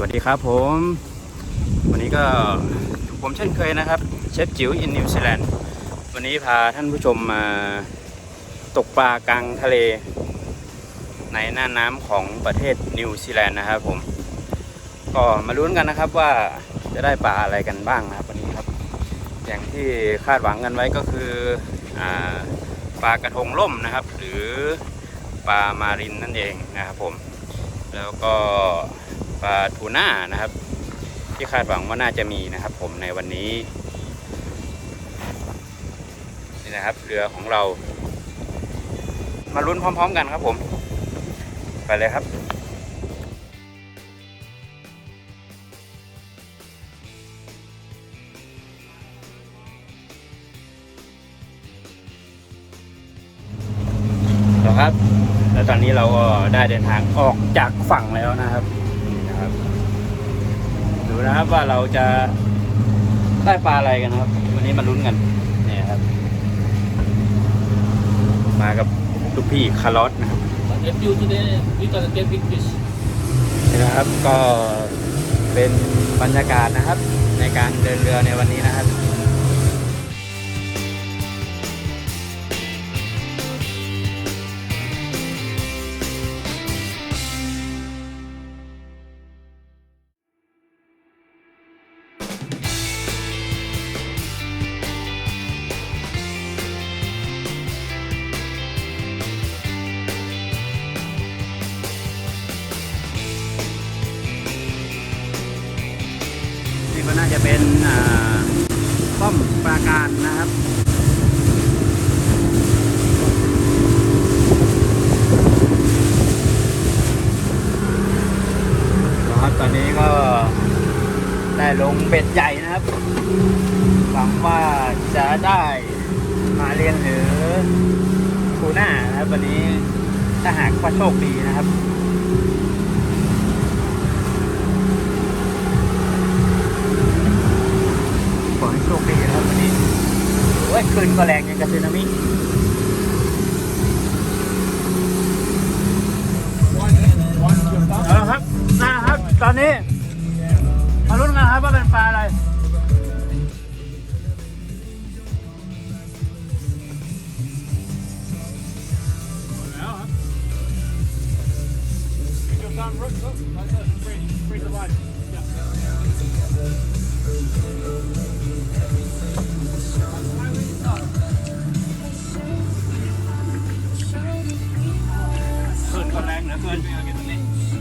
วัสดีครับผม วันนี้ก็ผมเช่นเคยนะครับ เชฟจิ๋วอินนิวซีแลนด์วันนี้พาท่านผู้ชมมาตกปลากลางทะเล ในหน้าน้ำของประเทศนิวซีแลนด์นะครับผม ก็มาลุ้นกันนะครับว่าจะได้ปลาอะไรกันบ้างนะครับวันนี้ครับ อย่างที่คาดหวังกันไว้ก็คืออปลากระทงล่มนะครับ หรือปลามารินนั่นเองนะครับผม แล้วก็ ปลาทูน่านะครับ ที่คาดหวังว่าน่าจะมีนะครับ ผมในวันนี้นี่นะครับเรือของเรา มาลุ้นพร้อม ๆ กันครับผม ไปเลยครับครับ แล้วตอนนี้เราก็ได้เดินทางออกจากฝั่งแล้วนะครับ นะครับ ว่าเราจะได้ปลาอะไรกันนะครับ วันนี้มาลุ้นกันนี่ครับ มากับลูกพี่คาร์ลอสนะครับ If you today we gonna get big fish. นี่นะครับก็เป็นบรรยากาศนะครับ ในการเดินเรือในวันนี้นะครับ เป็นอ่าป้อมปราการนะครับครับตอนนี้ก็ได้ลงเบ็ดใหญ่นะครับ หวังว่าจะได้มาเรียนหรือทูน่านะครับวันนี้ถ้าหากว่าโชคดีนะครับ ขอให้โชคดีนะครับวันนี้โอ้ยคืนก็แรงยังกับสึนามิเอาละครับนะครับ ตอนนี้มาลุ้นกันครับว่าเป็นปลาอะไร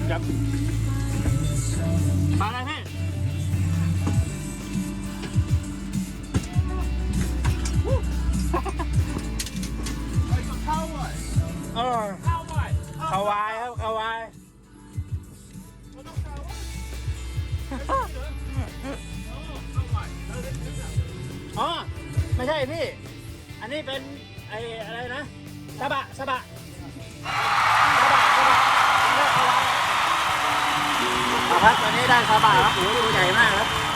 ครับปลาอะไรพี่เออขาวายครับขาวาย อ๋อ ไม่ใช่พี่ อันนี้เป็นไอ้อะไรนะสะบะสะบะ ครับตอนนี้ได้สบายครับโอ้โหตัวใหญ่มากครับ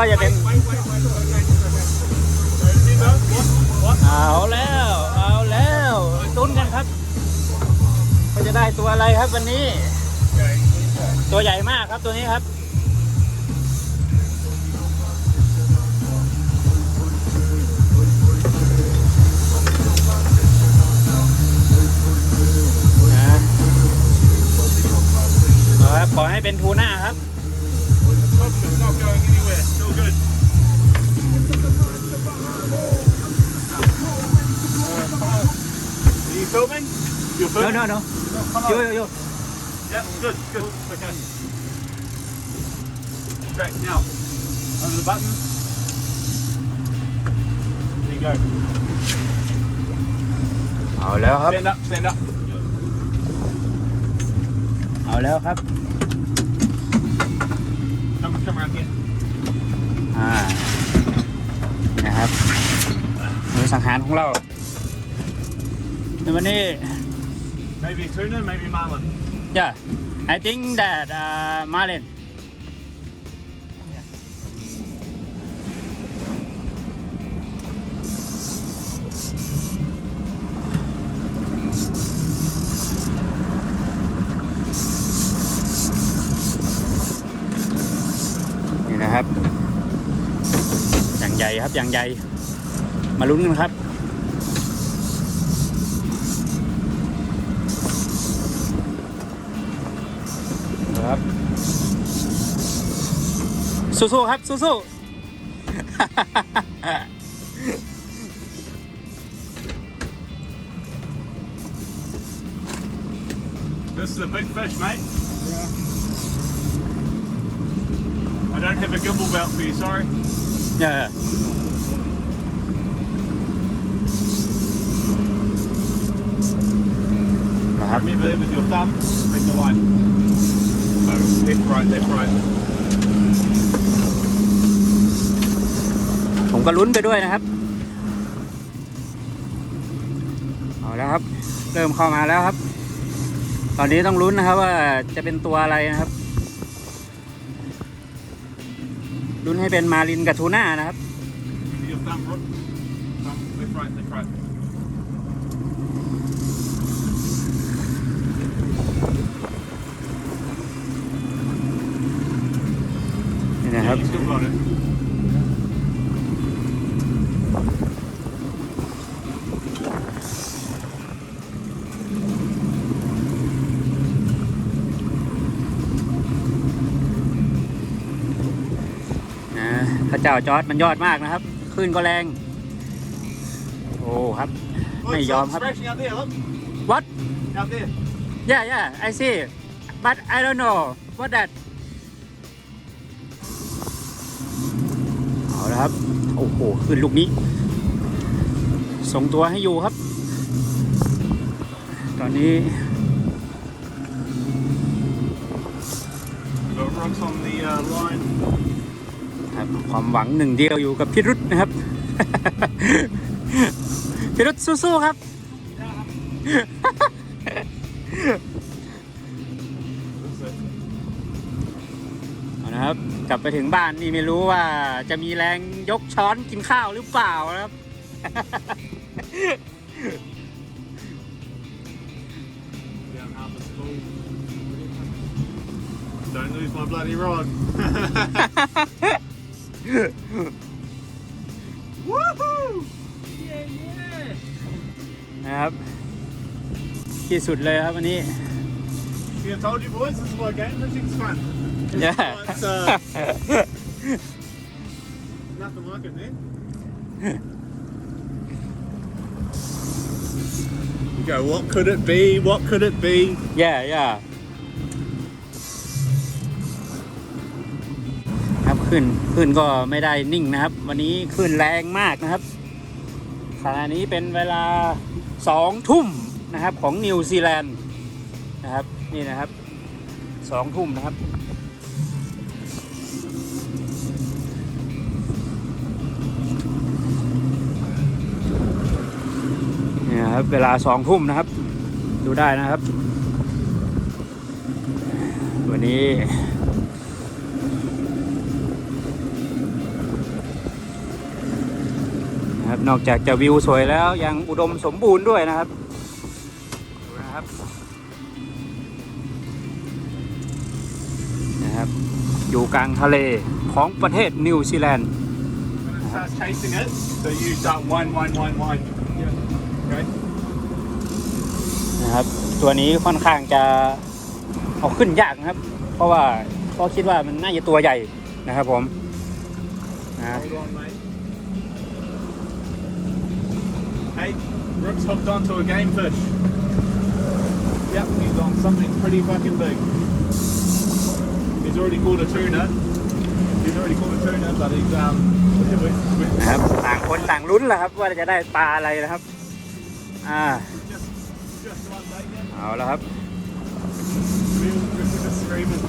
ว่าจะเป็นเอาแล้ว เอาแล้วตุ้นกันครับว่าจะได้ตัวอะไรครับวันนี้ ตัวใหญ่มากครับตัวนี้ครับนะเอาครับขอให้เป็นทูน่าครับ You're โย filming? โยโย Come โย on. โยโย Yep, good, good. Okay. Great. Now, over the button. There you go. เอาแล้วครับ Stand up, stand up. เอาแล้วครับ Come, come around here. อ่า นะครับมือสังหารของเราในวันนี้ Maybe tuna, maybe marlin. yeah I think that uh, Marlin นี่นะครับอย่างใหญ่ครับอย่างใหญ่ มาลุ้นกันครับ สู้ๆครับ สู้ This is a big fish, mate. I don't have a gimbal belt for you, sorry. ๆเนี่ย นะครับ Remember with your thumb, make the line. So left, right, left, right. ผมก็ลุ้นไปด้วยนะครับ เอาแล้วครับ เริ่มเข้ามาแล้วครับ ตอนนี้ต้องลุ้นนะครับว่าจะเป็นตัวอะไรนะครับลุ้นให้เป็นมารินกับทูน่านะครับ พระเจ้าจอร์ดมันยอดมากนะครับคลื่นก็แรง โอ้ครับ Look, Mate, something's I'm happy. scratching out there, look. what Out there. yeah yeah I see but I don't know what that เอาละครับ โอ้โหขึ้นลูกนี้ ส่งตัวให้อยู่ครับ ตอนนี้ We've got rocks on the uh, line. ครับ ความหวังหนึ่งเดียวอยู่กับพิรุษนะครับ พิรุษสู้ๆครับ นะครับ กลับไปถึงบ้านนี่ไม่รู้ว่าจะมีแรงยกช้อนกินข้าวหรือเปล่านะครับ Don't lose my bloody rod. Woohoo! Yeah, yeah. นะครับ ที่สุดเลยครับวันนี้ See, I told you boys, this is why game fishing's fun. Yeah. It's, uh, nothing like it, man. You go, what could it be? What could it be? แย่ ขึ้นขึ้นก็ไม่ได้นิ่งนะครับ วันนี้ขึ้นแรงมากนะครับขณะนี้เป็นเวลาสองทุ่มนะครับของนิวซีแลนด์นะครับนี่นะครับสองทุ่มนะครับนี่นะครับเวลาสองทุ่มนะครับ ดูได้นะครับ วันนี้ นะครับ นอกจากจะวิวสวยแล้วยังอุดมสมบูรณ์ด้วยนะครับดูนะครับนะครับ อยู่กลางทะเลของประเทศนิวซีแลนด์ start chasing it, so you start wind, wind, wind, wind. Yeah. Okay. นะครับ ตัวนี้ค่อนข้างจะเอาขึ้นยากนะครับ เพราะว่าก็คิดว่ามันน่าจะตัวใหญ่นะครับผมนะ Hold on, mate. Hey, Rook's hooked onto a game fish. Yep, he's on something pretty fucking big. He's already caught a tuna. He's already caught a tuna, but he's um. we- we- นะครับต่างคนต่างลุ้นแหละครับว่าจะได้ปลาอะไรนะครับ อ่า just, just one bait, yeah. เอาแล้วครับ Real, just screaming.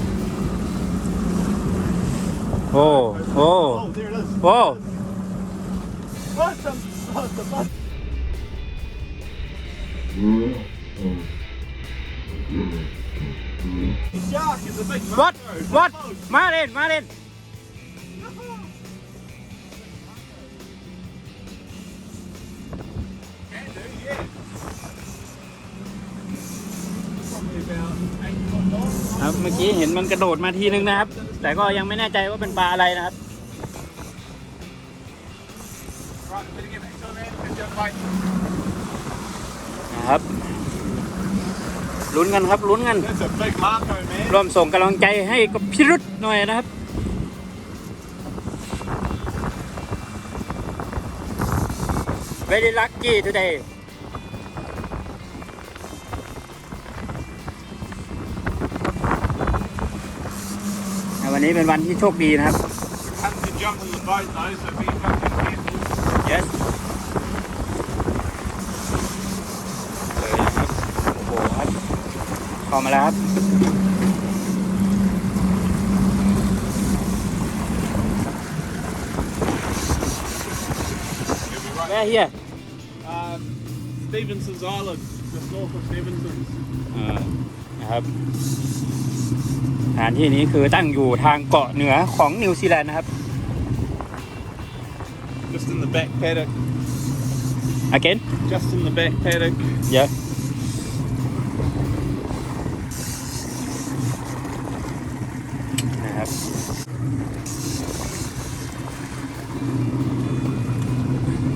โอ้โอ้ Oh, there it is. โอ้ What the, what the fuck? The shark is a big What? macro. What? Oh, มาเล่นมาเล่น Can do, yeah. Probably about eight foot long. ครับเมื่อกี้เห็นมันกระโดดมาทีนึงนะครับ แต่ก็ยังไม่แน่ใจว่าเป็นปลาอะไรนะครับ ครับ ลุ้นกันครับลุ้นกัน That's a big Marco, man. ร่วมส่งกำลังใจให้กับพิรุษหน่อยนะครับ Very lucky today อ่าวันนี้เป็นวันที่โชคดีนะครับ Having to jump on the boat, though, so be fucking careful. yes เลยนะครับ โอ้โหครับ เข้ามาแล้วครับ You'll be right. แม่เฮีย Um, Stevenson's Island, just north of Stevenson's. อ่านะครับสถานที่นี้คือตั้งอยู่ทางเกาะเหนือของนิวซีแลนด์นะครับ Just in the back paddock. again Just in the back paddock. yeah นะครับ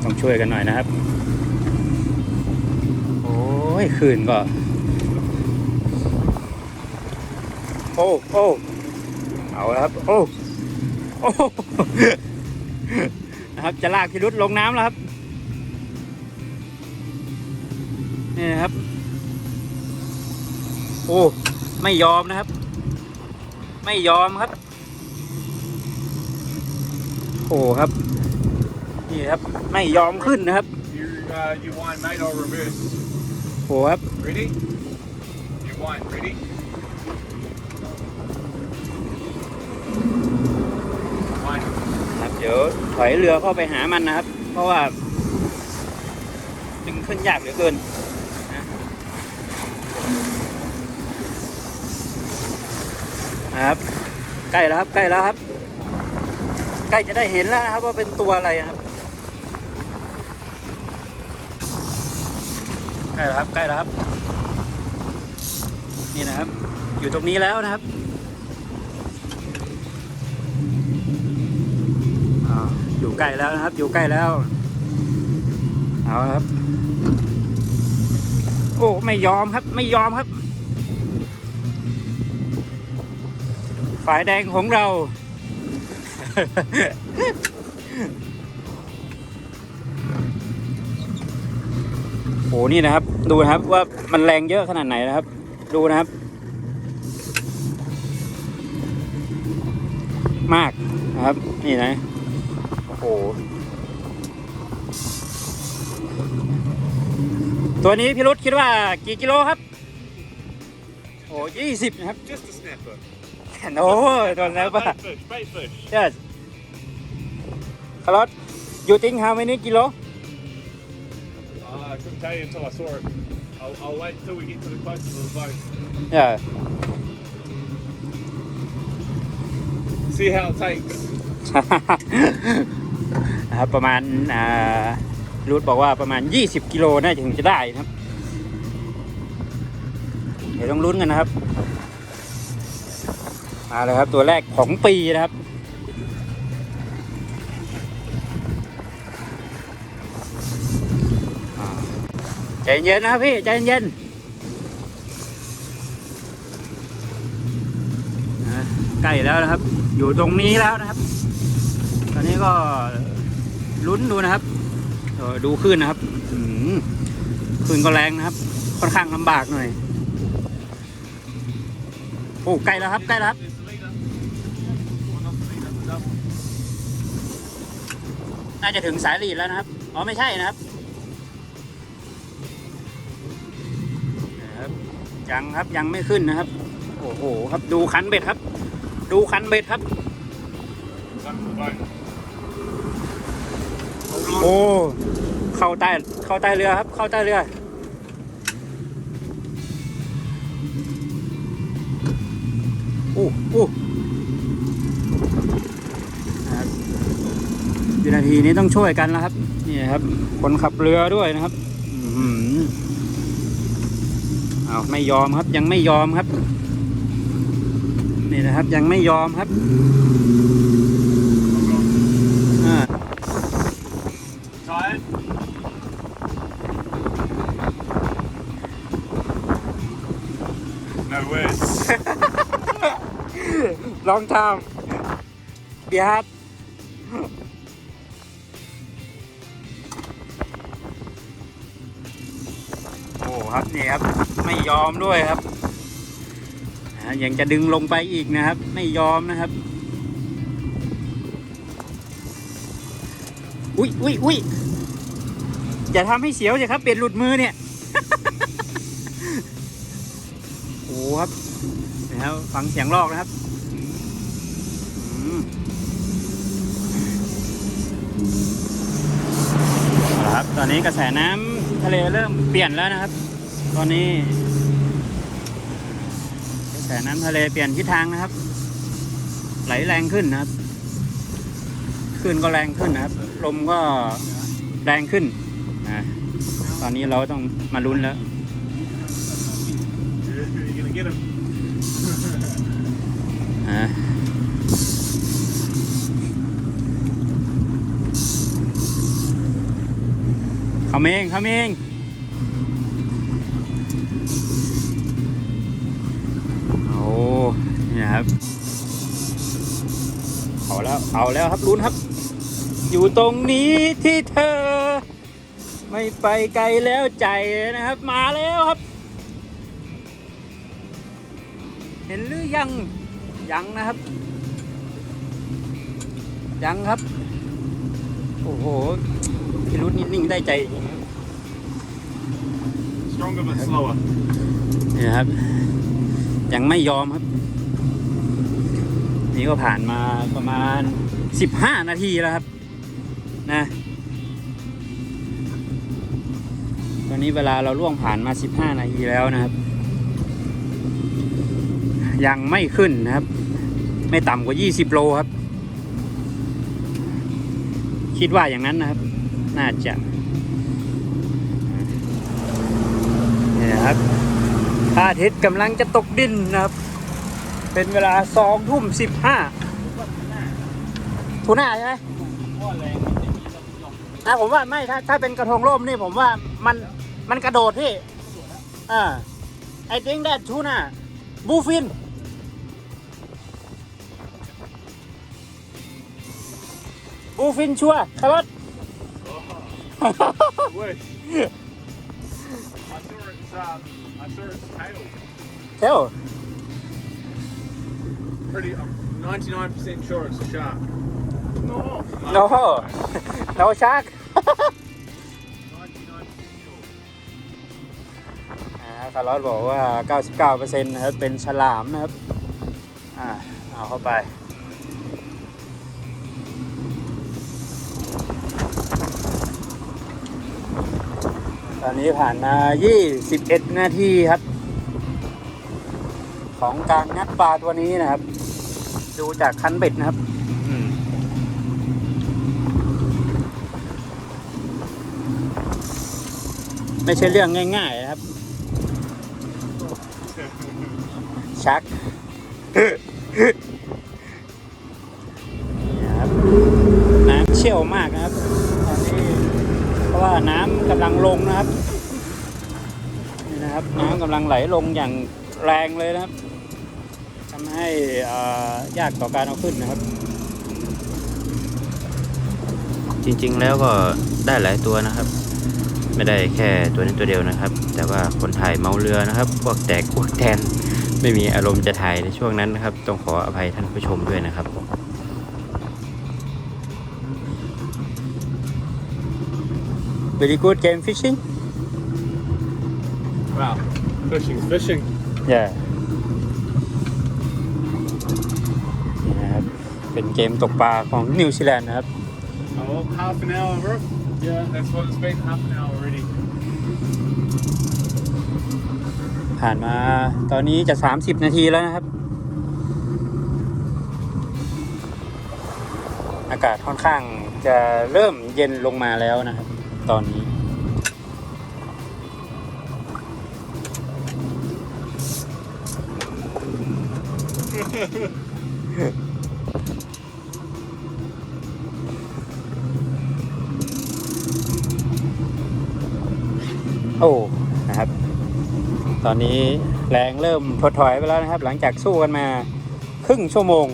ต้อง ช่วยกันหน่อยนะครับ โอ้ยคืนก็โอ้โอ้เอาแล้วครับ โอ้โอ้นะครับจะลากพิรุษลงน้ำแล้วครับนี่นะครับ โอ้ไม่ยอมนะครับ ไม่ยอมครับ โอ้ครับ นี่ครับ ไม่ยอมขึ้นนะครับ You, uh, you wind, mate, I'll reverse. โอ้ครับ Ready? You wind, ready? Wind. ครับ เดี๋ยวถอยเรือเข้าไปหามันนะครับ เพราะว่า ดึงขึ้นยากเหลือเกินนะนะครับ ใกล้แล้วครับใกล้แล้วครับ ใกล้จะได้เห็นแล้วนะครับว่าเป็นตัวอะไรนะครับ ใกล้แล้วครับใกล้แล้วครับ นี่นะครับ อยู่ตรงนี้แล้วนะครับอยู่ใกล้แล้วนะครับ อยู่ใกล้แล้ว เอาครับ โอ้ไม่ยอมครับ ไม่ยอมครับ ฝ่ายแดงของเรา โอ้นี่นะครับ ดูนะครับว่ามันแรงเยอะขนาดไหนนะครับ ดูนะครับ มากนะครับ นี่นะโอ้โหตัวนี้พี่รุธคิดว่ากี่กิโลครับโอ้ยี่สิบนะครับ Just a snapper. โอ้โดนแล้วป่ะ Bait fish, bait fish. yes คาร์ลอต you think how many kilo Uh, I couldn't tell you until I saw it. I'll, I'll wait until we get to the closer to the boat. yeah See how it takes. นะครับประมาณอ่ารูทบอกว่าประมาณ 20 กิโลน่าจะถึงจะได้นะครับ เดี๋ยวต้องลุ้นกันนะครับ มาเลยครับตัวแรกของปีนะครับ ใจเย็นนะครับพี่ ใจเย็นใกล้แล้วนะครับ อยู่ตรงนี้แล้วนะครับ ตอนนี้ก็ลุ้นดูนะครับดูขึ้นนะครับขึ้นก็แรงนะครับ ค่อนข้างลำบากหน่อยโอ้ใกล้แล้วครับใกล้แล้วครับน่าจะถึงสายลีดแล้วนะครับ อ๋อไม่ใช่นะครับ ยังครับยังไม่ขึ้นนะครับ โอ้โหครับดูคันเบ็ดครับ ดูคันเบ็ดครับ โอ้เข้าใต้เข้าใต้เรือครับ เข้าใต้เรืออู้อู้นะครับวินาทีนี้ต้องช่วยกันแล้วครับ นี่ครับ คนขับเรือด้วยนะครับ อื้อหือ เอาไม่ยอมครับยังไม่ยอมครับ นี่นะครับยังไม่ยอมครับอ่า Tired? No words. ลองทำเบียร์ ครับนี่ครับ ไม่ยอมด้วยครับอ่ายังจะดึงลงไปอีกนะครับ ไม่ยอมนะครับ อุ้ยอุ้ยอุ้ยอย่าทำให้เสียวสิครับเปลี่ยนหลุดมือเนี่ยโอ้ครับนะครับฟังเสียงลอกนะครับเอาละครับตอนนี้กระแสน้ำทะเลเริ่มเปลี่ยนแล้วนะครับ ตอนนี้กระแสน้ำทะเลเปลี่ยนทิศทางนะครับ ไหลแรงขึ้นนะครับคลื่นก็แรงขึ้นนะครับ ลมก็แรงขึ้นนะตอนนี้เราต้องมาลุ้นแล้วเขาเองเขาเอง นี่นะครับ เอาแล้ว เอาแล้วครับลุ้นครับ อยู่ตรงนี้ที่เธอ ไม่ไปไกลแล้วใจนะครับ มาแล้วครับ เห็นหรือยัง ยังนะครับ ยังครับ โอ้โหพี่รุดนิ่งๆได้ใจจริงครับ Stronger but slower. นี่นะครับ ยังไม่ยอมครับ นี่ก็ผ่านมาประมาณ 15 นาทีแล้วครับ นะ ตอนนี้เวลาเราล่วงผ่านมา 15 นาทีแล้วนะครับ ยังไม่ขึ้นนะครับ ไม่ต่ำกว่า 20 โลครับ คิดว่าอย่างนั้นนะครับ น่าจะนี่นะครับพระอาทิตย์กำลังจะตกดินนะครับ เป็นเวลาสองทุ่มสิบห้าทูน่าใช่ไหมว่าแรงมันจะมีลำยองอะผมว่าไม่ถ้าถ้าเป็นกระทงร่มนี่ผมว่ามันมันกระโดดพี่อ่า I think that tuna bluefin บูฟินชัวร์คาร์ลอต Wish. I saw its um, I saw its tail. เทล Pretty. I'm 99% sure it's a shark. No. โนโนชาร์ก99% sure. อ่าคาร์ลอตบอกว่า 99%นะครับ เป็นฉลามนะครับ อ่า เอาเข้าไป ตอนนี้ผ่านมา 21 นาทีครับ ของการงัดปลาตัวนี้นะครับ ดูจากคันเบ็ดนะครับอืมไม่ใช่เรื่องง่าย ๆ นะครับ ชักนี่ครับน้ำเชี่ยวมากนะครับตอนนี้เพราะว่าน้ำกำลังลงนะครับนี่นะครับ น้ำกำลังไหลลงอย่างแรงเลยนะครับทำ ให้อ่ายากต่อการเอาขึ้นนะครับ จริงๆแล้วก็ได้หลายตัวนะครับ ไม่ได้แค่ตัวนี้ตัวเดียวนะครับ แต่ว่าคนถ่ายเมาเรือนะครับ พวกแตกพวกแทนไม่มีอารมณ์จะถ่ายในช่วงนั้นนะครับ ต้องขออภัยท่านผู้ชมด้วยนะครับ very good game fishing Wow. Fishing's fishing. yeah เป็นเกมตกปลาของนิวซีแลนด์นะครับ Oh, half an hour, bro. Yeah, that's what it's been half an hour already. ผ่านมาตอนนี้จะ 30 นาทีแล้วนะครับ อากาศค่อนข้างจะเริ่มเย็นลงมาแล้วนะครับ ตอนนี้โตอนนี้แรงเริ่มถดถอยไปแล้วนะครับ หลังจากสู้กันมาครึ่งชั่วโมง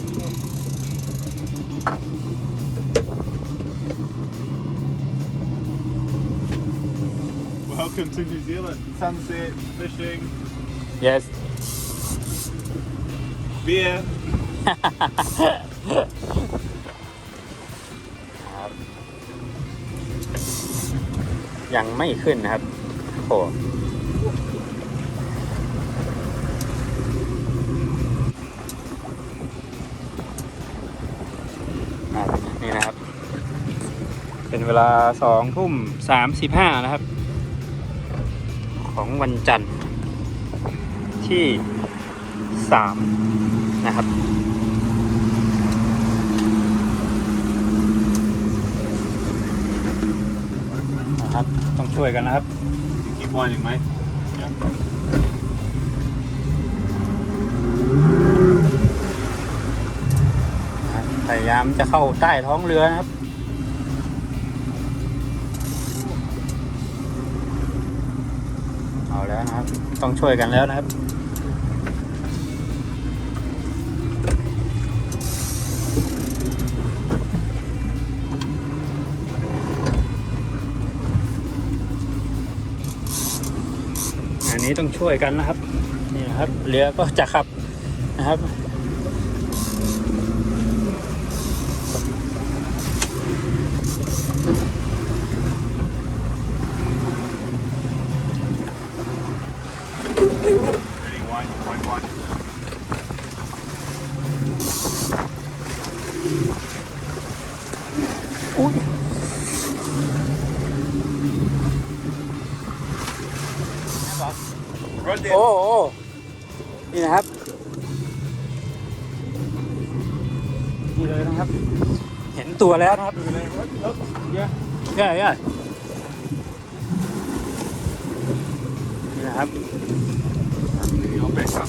Welcome to New Zealand. Sunset, fishing, yes beer. ครับยังไม่ขึ้นนะครับโอ้อะนี่นะครับ เป็นเวลาสองทุ่มสามสิบห้านะครับ ของวันจันทร์ที่สามนะครับ นะครับ ต้องช่วยกันนะครับ Keep winding, mate. นะครับพยายามจะเข้าใต้ท้องเรือนะครับ ต้องช่วยกันแล้วนะครับ อันนี้ต้องช่วยกันนะครับ นี่นะครับเรือก็จะขับนะครับ ตัวแล้วนะครับย่าย่านี่นะครับเอาไปครับ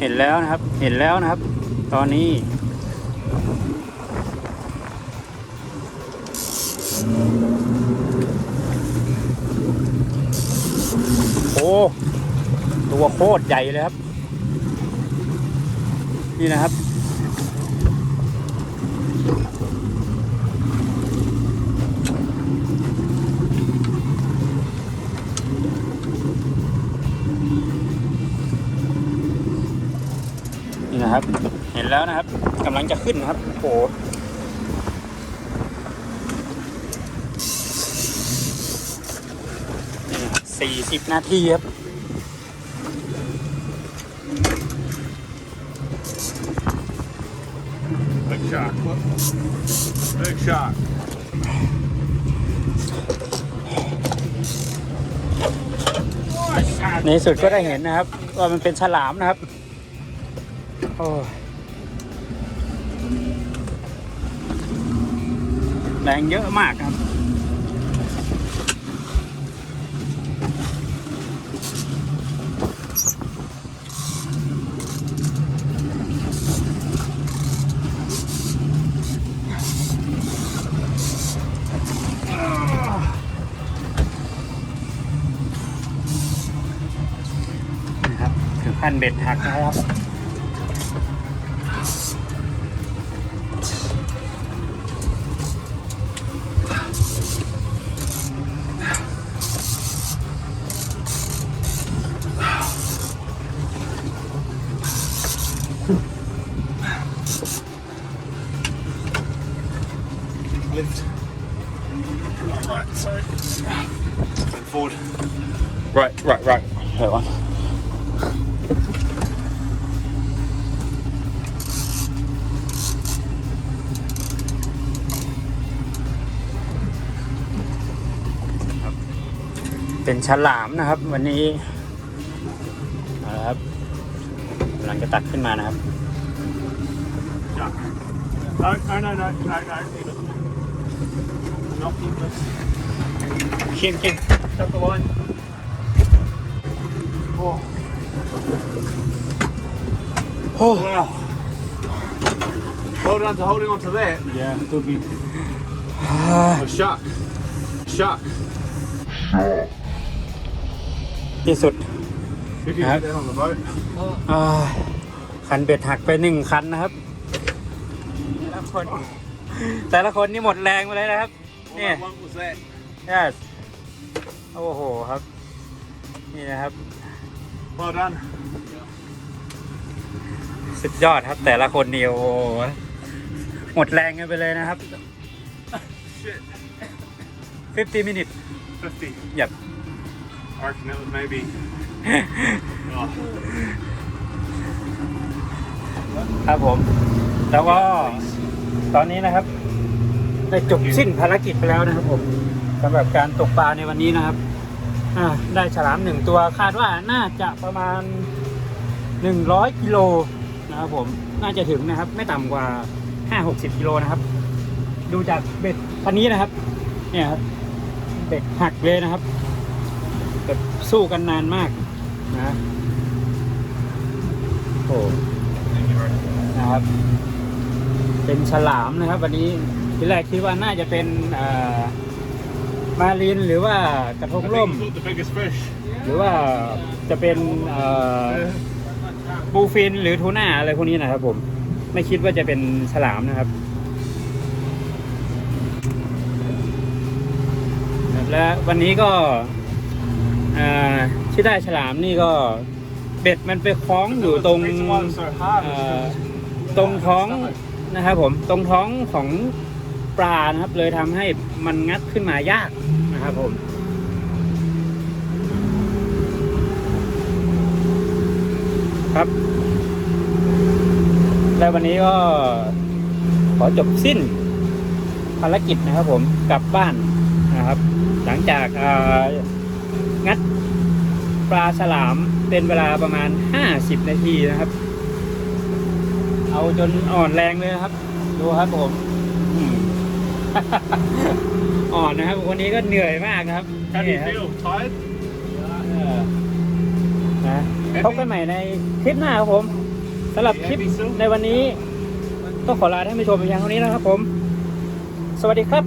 เห็นแล้วนะครับ เห็นแล้วนะครับ ตอนนี้ โอ้ ตัวโคตรใหญ่เลยครับ นี่นะครับ นี่นะครับ เห็นแล้วนะครับกำลังจะขึ้นนะครับโอ้โหนี่นะครับสี่สิบนาทีครับ Big shark. Look. Big shark. ในที่สุดก็ได้เห็นนะครับว่ามันเป็นฉลามนะครับ โอ้แรงเยอะมากครับ นะครับถึงขั้นเบ็ดหักนะครับ Lift. Right, sorry. Going forward. right right right เดี๋ยวก่อน Right, เป็น ฉลามนะครับ วันนี้เอาละครับกำลังจะตักขึ้นมานะครับ Chuck. No, no, no, no, no, no. Leave it. Not keep this. เคียงเคียง Cut the line. Oh, โอ้ wow. Well done to holding on to that. Yeah, could be. A shark. Shark. ที่สุด If you Huh? get that on the boat. อ่าคันเบ็ดหักไปหนึ่งคันนะครับ แต่ละคน แต่ละคนนี่หมดแรงไปเลยนะครับ All Yeah. I want was that. yes โอ้โหครับ นี่นะครับ Well done. สุดยอดครับ แต่ละคนนี่โอ้โหหมดแรงกันไปเลยนะครับ Shit. 50 minutes 50. หยับ I reckon that was maybe. Oh, ครับผม แล้วก็ตอนนี้นะครับ ได้จบสิ้นภารกิจไปแล้วนะครับผมสำหรับการตกปลาในวันนี้นะครับอ่าได้ฉลามหนึ่งตัวคาดว่าน่าจะประมาณ 100กิโลนะครับผมน่าจะถึงนะครับ ไม่ต่ำกว่า 5-60กิโลนะครับ ดูจากเบ็ดคันนี้นะครับ เนี่ยครับเบ็ดหักเลยนะครับ แบบสู้กันนานมากนะโอ้นะครับ เป็นฉลามนะครับ วันนี้ทีแรกคิดว่าน่าจะเป็นเอ่อมาลินหรือว่ากระท I ง think ร่ม you caught the biggest fish. หรือว่าจะเป็นเอ่อบูฟินหรือทูน่าอะไรพวกนี้นะครับ ผม ไม่คิดว่าจะเป็นฉลามนะครับและวันนี้ก็เอ่อ ที่ได้ฉลามนี่ก็เบ็ดมันไปคล้องอยู่ตรงตรงท้องนะครับผมตรงท้องของปลานะครับ เลยทำให้มันงัดขึ้นมายากนะครับผมครับ และวันนี้ก็ขอจบสิ้นภารกิจนะครับผมกลับบ้านนะครับ หลังจากอ่อ งัดปลาฉลามเป็นเวลาประมาณ 50 นาทีนะครับ เอาจนอ่อนแรงเลยนะครับ ดูครับผมอืมอ่อนนะครับ วันนี้ก็เหนื่อยมากนะครับ How do นี่ you ครับ feel? Tired? เออนะพบกันใหม่ในคลิปหน้าครับผมสำหรับคลิปในวันนี้ก็ขอลาท่านผู้ชมไปเพียงเท่านี้นะครับผม สวัสดีครับ